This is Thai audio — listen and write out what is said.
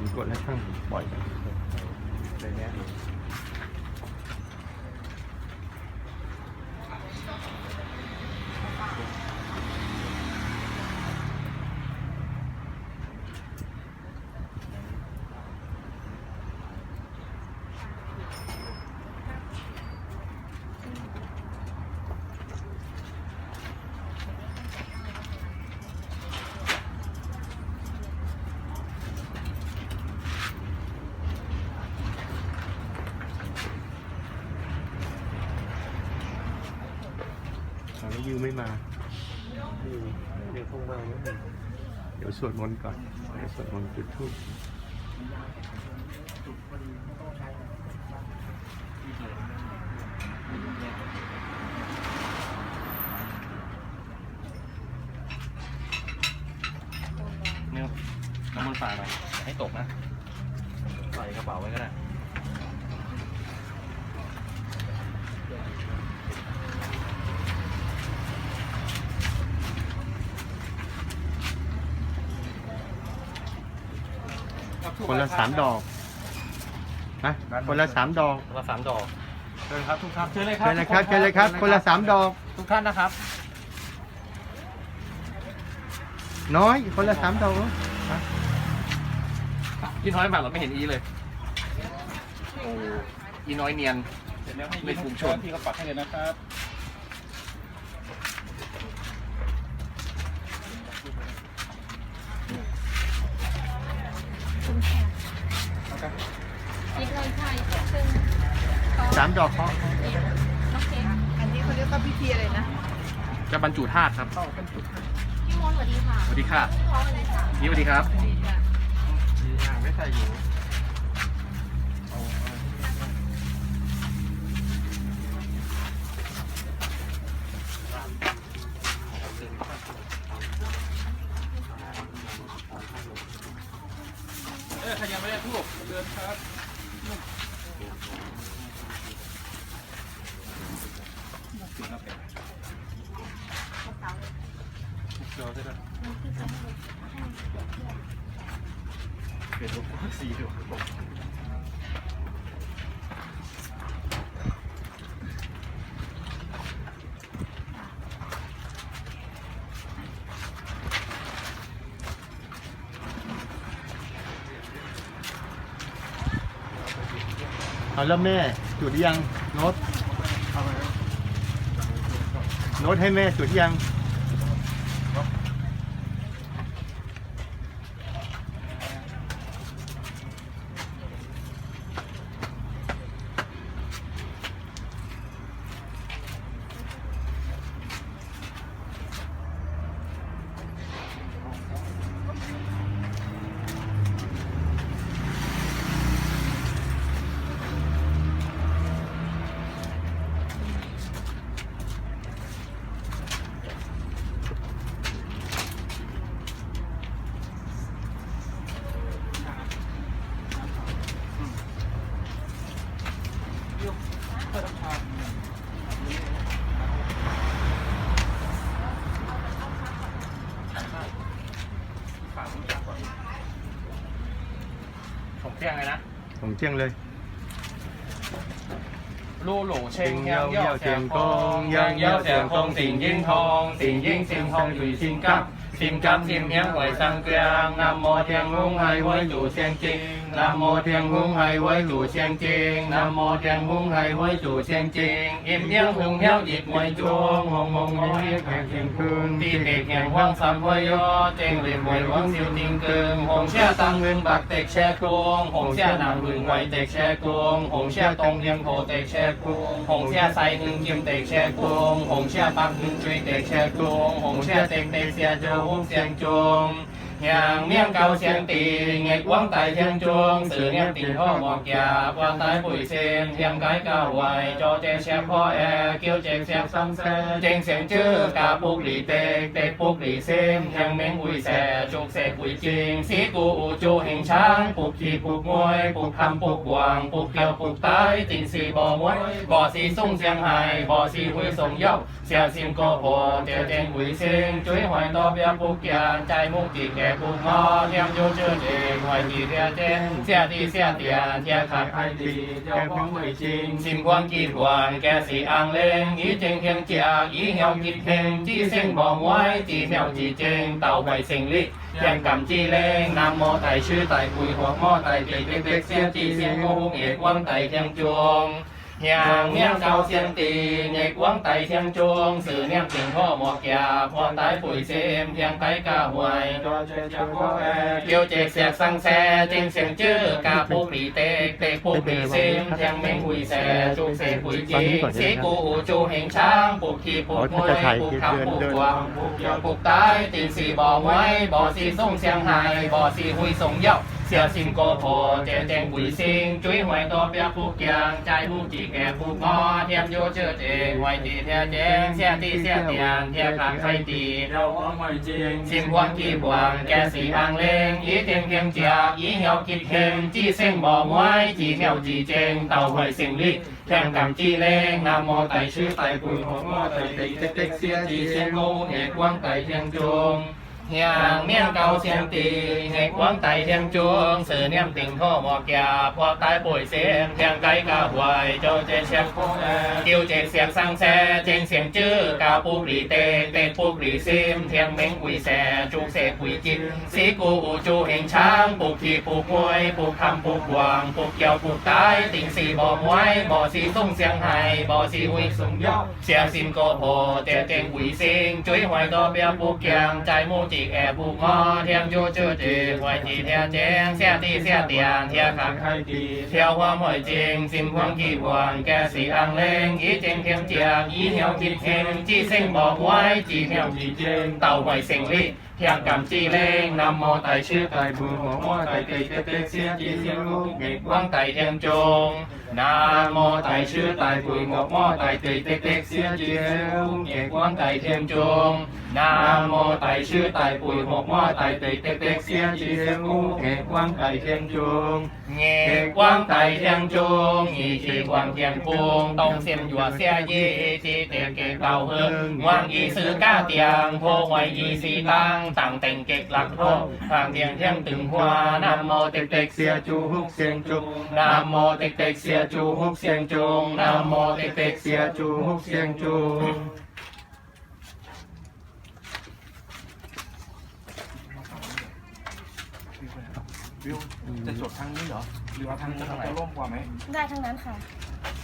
มีกดและช่างบ่อยจังในเนี้ย ตอนนี้ยูไม่มานี่เดี๋ยวคงมาไม่ถึงเดี๋ยวสวดมนต์ก่อนเดี๋ยวสวดมนต์จุดธูปเนี่ยน้ำมันต์ฝาหน่อยอย่าให้ตกนะ ใส่กระเป๋าไว้ก็ได้ คนละสามดอกนะคนละสามดอกคนละสามดอกเชิญครับทุกท่านเชิญเลยครัเชิญเลยครับเชิญเลยครับ คนละสามดอก ทุกท่านนะครับ น้อยคนละสามดอกเนอะพี่น้อยมาเราไม่เห็นอีเลยโอ้อีน้อยเนียนเสร็จแล้วให้ในกลุ่มชนที่เขาปักให้เลยนะครับ ยิบเลยใช่ซึ่งสามดอกเพราะน้องเค้กอันนี้เขาเรียกว่าพิธีอะไรนะจะบรรจุธาตุครับพี่มนต์สวัสดีค่ะสวัสดีค่ะพี่พร้อมเลยค่ะนี่สวัสดีครับมีอ่างไม่ใส่อยู่ ออใครยังไม่ได้ทูบเดินครับเดี๋ยวจะได้เปลี่ยนลูกสีดู เอาแล้วแม่จุดยังโน้ตโน้ตให้แม่จุดยัง ของเจียงเลยลู่หลูเชงเยาเยาเสียงกงยังเยาเสียงกงสิงยิ่งทองสิงยิ่งสิงทองอยู่สิงกับสิงกับสิงเมียงไหวสังเกียงนำโมเทียงหุงไห้ไว้อยู่เชียงจริงนำโมเทียงหุงไห้ไว้อยู่เสียงจริงนำโมเทียงหุงไห้ไว้อยู่เสียงจริงอิ่มเมียงหุงเหี้ยวหยิบมวยจวงหงมงมงเรียแห่งเสียงคืนตีเด็กแห่งว่างสัมพยอเจงเรียนมวยว่างสิวติงเกิงหงเชี่ยตังเงินบักเต็กแช่กวงหงเชี่ยนางบึงไว้เต็กแช่กวงหงเชี่ยตรงเลียงโถเต็กแช่กวงหงเชี่ยใส่หนึ่งกิมเต็กแช่กวงหงเชี่ยปักหนึ่งจุยเต็กแช่กวงหงเเฮียงเมียงเกาเชียงตีเง็กว่างไตเชียงจวงสื่อเงียงตีพ่อหมอกยาวางไตปุ๋ยเซนเทียงไก่เก้าวไวจอเจงเชียงพ่อแอร์เกี้ยวเจงเชียงซังเซเจงเสียงเจื้อกาปุกหลีเตกเตกปุกหลีเซมเฮียงเม้งอุยแสจุกเสกอุยจริงสีกูอูจูเฮงช้างปุกขี่ปุกมวยปุกคำปุกวางปุกเกี่ยวปุกไต้ตินสีบ่อมวยบ่อสีซุ่งเสียงไห้บ่อสีหุยส่งเย้าเสียงซิมก็พอเตียวเจงหุยเซงจุ้ยหอยตอเบียปุกยาใจมุกจีแก不毛，天就这里，外地天天，下地下点，天看海地，天光为精，心光结环，嘅是硬令，以正向只，以向结庆，知声望威，自妙自正， เฮียงเนียงเกาเสียงตีเงกวงไตเทียงจวงสื่อเนี่ยงสิงพ่อหมอกยาพ่อตายปุ๋ยเซมเทียงไตกาหวยเกี่ยวเจ็กเสียกสังแซจิงเสียงจื้อกาปูปีเตกเตกปูปีเซมเทียงเมงหุยแซจูเสหุยจีเสกูจูเหงช้างปูขี่ปูมวยปูคำปูกวางปูกี่ยวปูตายตีนสีบ่อไว้บ่อสี่ส่งเสียงหายบ่อสีหุยส่งเย้า 小心过破，正正会先，追回多表不强，在不自嘅不我，天有这正，为地天正，下地下天，天看海地。有光为正，心光结环，嘅是硬灵，以定平直，以有结庆，知声无歪，自妙自正，斗为成列。听感之灵，南无大师大背学摩大地的的先知先无逆光大天中。 เฮียงเมียนเกาเสียงตีให้ควงไตเทียงจวงสื่อเนี่ยมติ่งท่อหมอกยาพอตายป่วยเสียงเทียงไกลกาหวยเจ้าเจเสียงคงกิวเจเสียงสังแซเจงเสียงจื้อกาปูกรีเตเตงปูกรีซิมเทียงเม้งกุยแซจูเสกุยจินสีกูอูจูเฮงช้างปูกขี่ปูกมวยปูกคำปูกวางปูกเกี่ยวปูกตายติ่งสีบ่อมวยบ่อสีส่งเสียงไห้บ่อสีหุยส่งยอกเสียงซิมก็พอเต่เจงหุยซิงจุ้ยหอยตอเบียปูกเกียงใจมูจิติแก่ผู้อเทียมจูจื้อจีหวยจีเทียเจงเสียตีเสียเตียงเทียขังไข่ตีเทียวหัวหมวยจริงสิมพวงกี่พวงแกสีอังเลงอีเจงเทียมเจียงอีเหี่ยวจิตเฮงจีเส้งบอกไว้จีเหนียวจีเจงเต่าหอยเสียงลิเทียงกำจีเลงนำโมไตชื่อไตบุญหัวมอไตตีเตเตเสียจีเสียงลูกเมกวังไตเทียมจง nam mô tịch tịch xia chu húc xiên trung, nam mô tịch tịch xia chu húc xiên trung, nam mô tịch tịch xia chu húc xiên trung. วิวจะจดทางนี้เหรอ หรือว่าทางนี้จะร่มกว่าไหม ได้ทั้งนั้นค่ะ